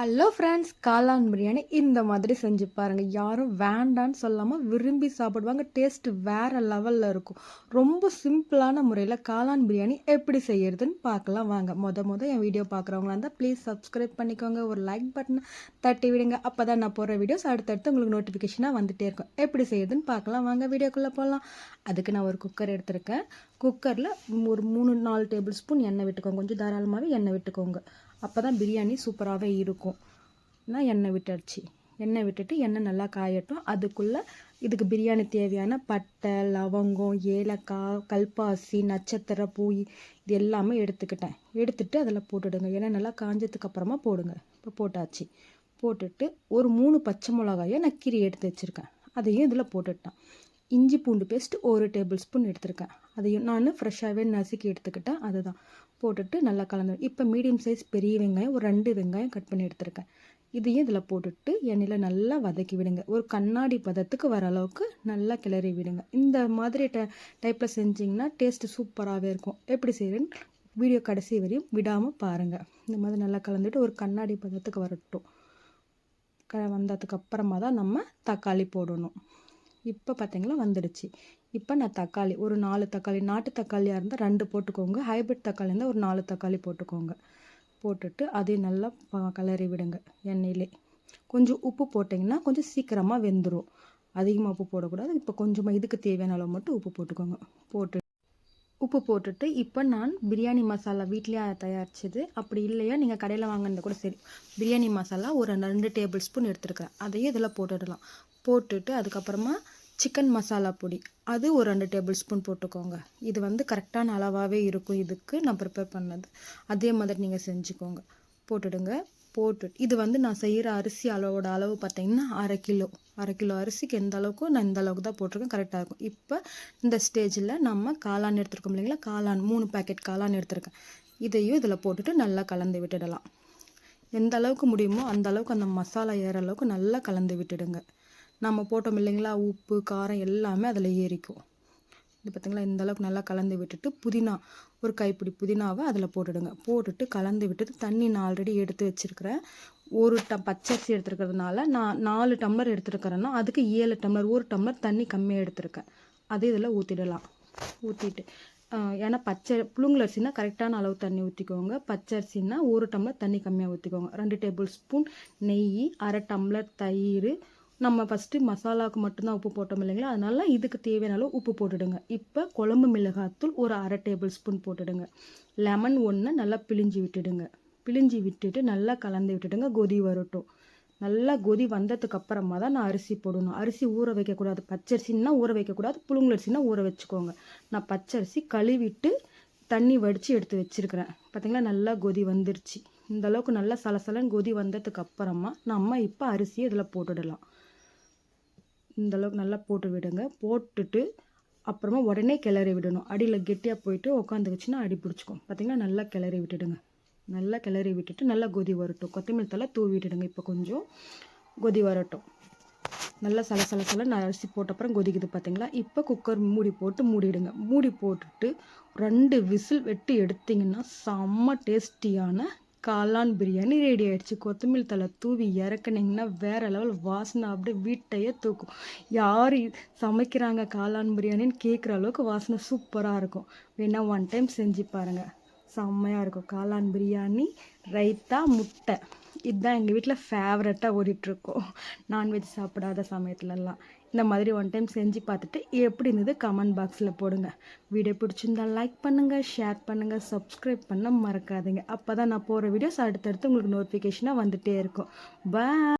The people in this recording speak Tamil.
ஹலோ ஃப்ரெண்ட்ஸ் காளான் பிரியாணி இந்த மாதிரி செஞ்சு பாருங்கள் யாரும் வேண்டான்னு சொல்லாமல் விரும்பி சாப்பிடுவாங்க. டேஸ்ட் வேறு லெவலில் இருக்கும். ரொம்ப சிம்பிளான முறையில் காளான் பிரியாணி எப்படி செய்யறதுன்னு பார்க்கலாம். வாங்க மொத மொதல் என் வீடியோ பார்க்குறவங்களா இருந்தால் ப்ளீஸ் சப்ஸ்கிரைப் பண்ணிக்கோங்க. ஒரு லைக் பட்டனை தட்டி விடுங்க. அப்போ தான் நான் போகிற வீடியோஸ் அடுத்தடுத்து உங்களுக்கு நோட்டிஃபிகேஷனாக வந்துகிட்டே இருக்கும். எப்படி செய்யறதுன்னு பார்க்கலாம். வாங்க வீடியோக்குள்ளே போகலாம் அதுக்கு நான் ஒரு குக்கர் எடுத்திருக்கேன். குக்கரில் ஒரு மூணு நாலு டேபிள் ஸ்பூன் எண்ணெய் விட்டுக்கோங்க. கொஞ்சம் தாராளமாகவே எண்ணெய் விட்டுக்கோங்க. அப்போ தான் பிரியாணி சூப்பராகவே இருக்கும். நான் எண்ணெய் விட்டுடுச்சு எண்ணெய் விட்டுட்டு எண்ணெய் நல்லா காயட்டும். அதுக்குள்ளே இதுக்கு பிரியாணி தேவையான பட்டை லவங்கம் ஏலக்காய் கல்பாசி நட்சத்திர பூ இது எல்லாமே எடுத்துக்கிட்டேன். எடுத்துட்டு அதில் போட்டுடுங்க. ஏன்னா நல்லா காஞ்சதுக்கு அப்புறமா போடுங்க. இப்போ போட்டாச்சு. போட்டுட்டு ஒரு மூணு பச்சை மிளகாயை நான் கீரி எடுத்து வச்சுருக்கேன். அதையும் இதில் போட்டுட்டேன். இஞ்சி பூண்டு பேஸ்ட் ஒரு டேபிள் ஸ்பூன் எடுத்திருக்கேன். அதையும் நான் ஃப்ரெஷ்ஷாகவே நசுக்கி எடுத்துக்கிட்டேன் அதுதான். போட்டுட்டு நல்லா கலந்து இப்போ மீடியம் சைஸ் பெரிய வெங்காயம் ஒரு ரெண்டு வெங்காயம் கட் பண்ணி எடுத்திருக்கேன். இதையும் இதில் போட்டுட்டு எண்ணெயில் நல்லா வதக்கி விடுங்க. ஒரு கண்ணாடி பதத்துக்கு வர அளவுக்கு நல்லா கிளறி விடுங்க. இந்த மாதிரி ட டைப்பில் செஞ்சிங்கன்னா டேஸ்ட்டு சூப்பராகவே இருக்கும். எப்படி செய்கிறேன்னு வீடியோ கடைசி வரையும் விடாமல் பாருங்கள் இந்த மாதிரி நல்லா கலந்துட்டு ஒரு கண்ணாடி பதத்துக்கு வரட்டும். க வந்ததுக்கு அப்புறமா தான் நம்ம தக்காளி போடணும். இப்போ பார்த்தீங்களா வந்துடுச்சு. இப்போ நான் தக்காளி ஒரு நாலு தக்காளி நாட்டு தக்காளியாக இருந்தால் ரெண்டு போட்டுக்கோங்க. ஹைப்ரிட் தக்காளி இருந்தால் ஒரு நாலு தக்காளி போட்டுக்கோங்க. போட்டுட்டு அதையும் நல்லா கலரி விடுங்க எண்ணெயிலே. கொஞ்சம் உப்பு போட்டிங்கன்னா கொஞ்சம் சீக்கிரமாக வெந்துடும் அதிகமாக உப்பு போடக்கூடாது. இப்போ கொஞ்சமாக இதுக்கு தேவையான அளவு மட்டும் உப்பு போட்டுக்கோங்க. போட்டு உப்பு போட்டுட்டு இப்போ நான் பிரியாணி மசாலா வீட்லேயே தயாரிச்சது. அப்படி இல்லையா? நீங்கள் கடையில் வாங்கினது கூட சரி. பிரியாணி மசாலா ஒரு ரெண்டு டேபிள் ஸ்பூன் எடுத்துருக்கேன் அதையும் இதில் போட்டுடலாம். போட்டுட்டு அதுக்கப்புறமா சிக்கன் மசாலா பொடி. அது ஒரு ரெண்டு டேபிள் ஸ்பூன் போட்டுக்கோங்க. இது வந்து கரெக்டான அளவாகவே இருக்கும் இதுக்கு நான் ப்ரிப்பேர் பண்ணது. அதே மாதிரி நீங்கள் செஞ்சுக்கோங்க. போட்டுடுங்க. போட்டு இது வந்து நான் செய்கிற அரிசி அளவோட அளவு பார்த்தீங்கன்னா அரை கிலோ. அரை கிலோ அரிசிக்கு எந்த அளவுக்கு நான் இந்த அளவுக்கு தான் போட்டிருக்கேன். கரெக்டாக இருக்கும். இப்போ இந்த ஸ்டேஜில் நம்ம காளான் எடுத்துருக்கோம் இல்லைங்களா? காளான் மூணு பேக்கெட் காளான் எடுத்துருக்கேன். இதையும் இதில் போட்டுட்டு நல்லா கலந்து விட்டுடலாம். எந்த அளவுக்கு முடியுமோ அந்த அளவுக்கு அந்த மசாலா ஏற அளவுக்கு நல்லா கலந்து விட்டுடுங்க. நம்ம போட்டோம் இல்லைங்களா? உப்பு காரம் எல்லாமே அதில் ஏறிக்கும். இது பார்த்திங்களா இந்தளவுக்கு நல்லா கலந்து விட்டுட்டு புதினா ஒரு கைப்பிடி புதினாவை அதில் போட்டுடுங்க. போட்டுட்டு கலந்து விட்டுட்டு தண்ணி நான் ஆல்ரெடி எடுத்து வச்சுருக்கிறேன் ஒரு டம் பச்சரிசி எடுத்துருக்கிறதுனால நான் நாலு டம்ளர் எடுத்துருக்கிறேன்னா அதுக்கு ஏழு டம்ளர் ஒரு டம்ளர் தண்ணி கம்மியாக எடுத்திருக்கேன். அதே இதில் ஊற்றிடலாம் ஊற்றிட்டு ஏன்னா பச்சை புழுங்கலரிசினா கரெக்டான அளவு தண்ணி ஊற்றிக்கோங்க பச்சரிசின்னா ஒரு டம்ளர் தண்ணி கம்மியாக ஊற்றிக்கோங்க ரெண்டு டேபிள் ஸ்பூன் நெய் அரை டம்ளர் தயிர் நம்ம ஃபஸ்ட்டு மசாலாவுக்கு மட்டும்தான் உப்பு போட்டோம் இல்லைங்களா? அதனால் இதுக்கு தேவையான அளவு உப்பு போட்டுடுங்க. இப்போ குழம்பு மிளகாத்தூள் ஒரு அரை டேபிள் ஸ்பூன் போட்டுடுங்க. லெமன் ஒன்று நல்லா பிழிஞ்சி விட்டுடுங்க. பிழிஞ்சி விட்டுட்டு நல்லா கலந்து விட்டுடுங்க. கொதி வரட்டும். நல்லா கொதி வந்ததுக்கு அப்புறமா தான் நான் அரிசி போடணும். அரிசி ஊற வைக்கக்கூடாது. பச்சரிசின்னா ஊற வைக்கக்கூடாது. புழுங்கலரிசினா ஊற வச்சுக்கோங்க. நான் பச்சரிசி கழுவிட்டு தண்ணி வடித்து எடுத்து வச்சுருக்கிறேன். பார்த்திங்களா நல்லா கொதி வந்துருச்சு. இந்த அளவுக்கு நல்லா சலசலன்னு கொதி வந்ததுக்கு அப்புறமா நம்ம இப்போ அரிசியை இதில் போட்டுடலாம். இந்தளவுக்கு நல்லா போட்டு விடுங்க. போட்டுட்டு அப்புறமா உடனே கிளறி விடணும். அடியில் கெட்டியாக போயிட்டு உட்காந்துக்குச்சின்னா அடி பிடிச்சிக்கும். பார்த்திங்கன்னா நல்லா கிளறி விட்டுடுங்க. நல்லா கிளறி விட்டுட்டு நல்லா கொதி வரட்டும். கொத்தமல்லி தலை தூவி விட்டுடுங்க இப்போ கொஞ்சம். கொதி வரட்டும். நல்லா சல சல சல அரிசி போட்ட அப்புறம் கொதிக்குது பார்த்தீங்களா இப்போ குக்கர் மூடி போட்டு மூடிடுங்க. மூடி போட்டுட்டு ரெண்டு விசில் வெட்டி எடுத்திங்கன்னா செம்ம டேஸ்டியான காளான் பிரியாணி ரெடி ஆகிடுச்சு கொத்தமல்லி தலை தூவி இறக்குனிங்கன்னா வேறு லெவல் வாசனை அப்படியே வீட்டையே தூக்கும். யார் சமைக்கிறாங்க காளான் பிரியாணின்னு கேட்குற அளவுக்கு வாசனை சூப்பராக இருக்கும். வேணால் ஒன் டைம் செஞ்சு பாருங்கள் செம்மையாக இருக்கும். காளான் பிரியாணி ரைத்தா முட்டை. இதுதான் எங்கள் வீட்டில் ஃபேவரட்டாக ஓடிட்டுருக்கோம். நான்வெஜ் சாப்பிடாத சமயத்துலலாம். இந்த மாதிரி ஒன் டைம் செஞ்சு பார்த்துட்டு எப்படி இருந்தது கமெண்ட் பாக்ஸில் போடுங்க. வீடியோ பிடிச்சிருந்தா லைக் பண்ணுங்கள் ஷேர் பண்ணுங்கள் சப்ஸ்கிரைப் பண்ண மறக்காதீங்க. அப்போ தான் நான் போகிற வீடியோஸ் அடுத்தடுத்து உங்களுக்கு நோட்டிஃபிகேஷனாக வந்துகிட்டே இருக்கும். பாய்